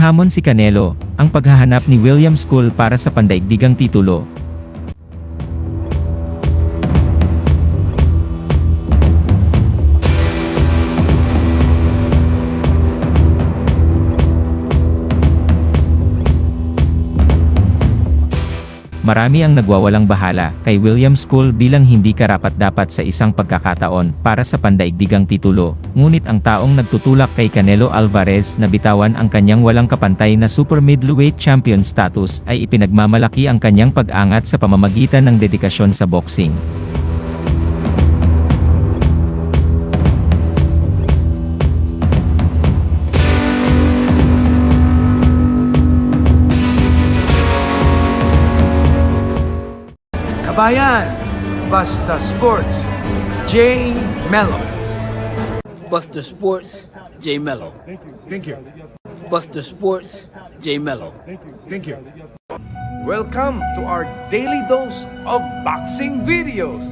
Hinahamon si Canelo, ang paghahanap ni William School para sa pandaigdigang titulo. Marami ang nagwawalang bahala kay William School bilang hindi karapat-dapat sa isang pagkakataon para sa pandaigdigang titulo. Ngunit ang taong nagtutulak kay Canelo Alvarez na bitawan ang kanyang walang kapantay na super middleweight champion status ay ipinagmamalaki ang kanyang pag-angat sa pamamagitan ng dedikasyon sa boxing. Kabayan, Basta Sports, J. Mello. Buster Sports, J Mello. Thank you. Buster Sports, J Mello. Thank you. Welcome to our daily dose of boxing videos.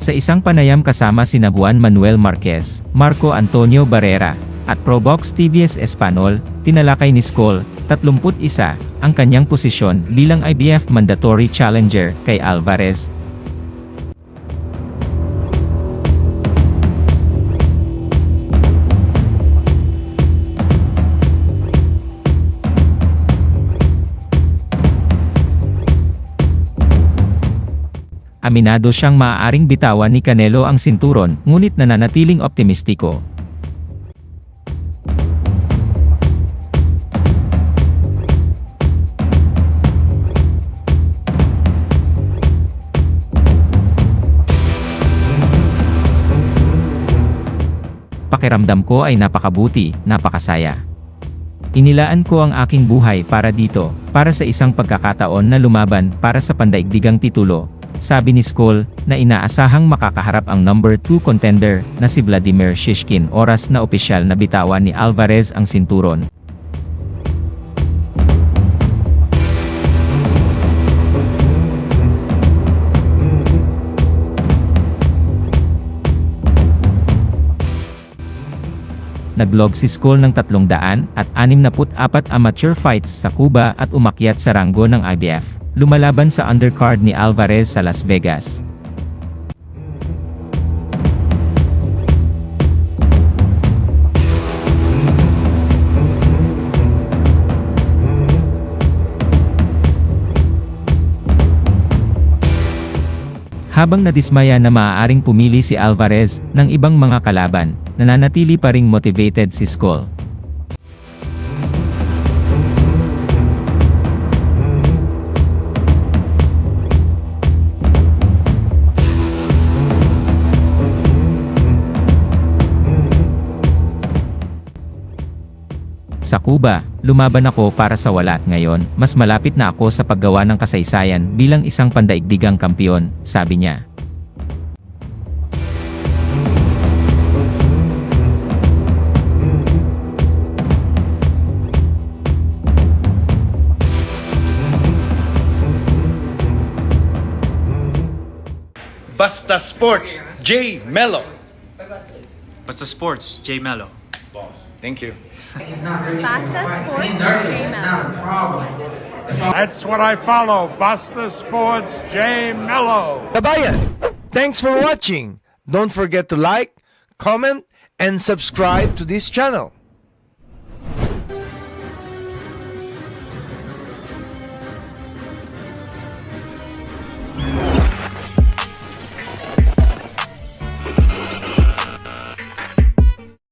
Sa isang panayam kasama sina Juan Manuel Marquez, Marco Antonio Barrera, at Probox TVS Espanol, tinalakay ni Skoll, 31, ang kanyang posisyon bilang IBF Mandatory Challenger kay Alvarez. Aminado siyang maaaring bitawan ni Canelo ang sinturon, ngunit nananatiling optimistiko. Pakiramdam ko ay napakabuti, napakasaya. Inilaan ko ang aking buhay para dito, para sa isang pagkakataon na lumaban para sa pandaigdigang titulo, sabi ni Skoll, na inaasahang makakaharap ang number 2 contender na si Vladimir Shishkin oras na opisyal na bitawan ni Alvarez ang sinturon. Naglog si Skoll ng 300 at 64 amateur fights sa Cuba at umakyat sa ranggo ng IBF. Lumalaban sa undercard ni Alvarez sa Las Vegas. Habang nadismaya na maaaring pumili si Alvarez ng ibang mga kalaban, nananatili pa ring motivated si Skoll. Sa Cuba, lumaban ako para sa wala at ngayon, mas malapit na ako sa paggawa ng kasaysayan bilang isang pandaigdigang kampiyon, sabi niya. Basta Sports, J. Mello. Basta Sports, J Mello. Thank you. Basta Sports J Mello. That's what I follow. Basta Sports J Mello. Kabayan, thanks for watching. Don't forget to like, comment, and subscribe to this channel.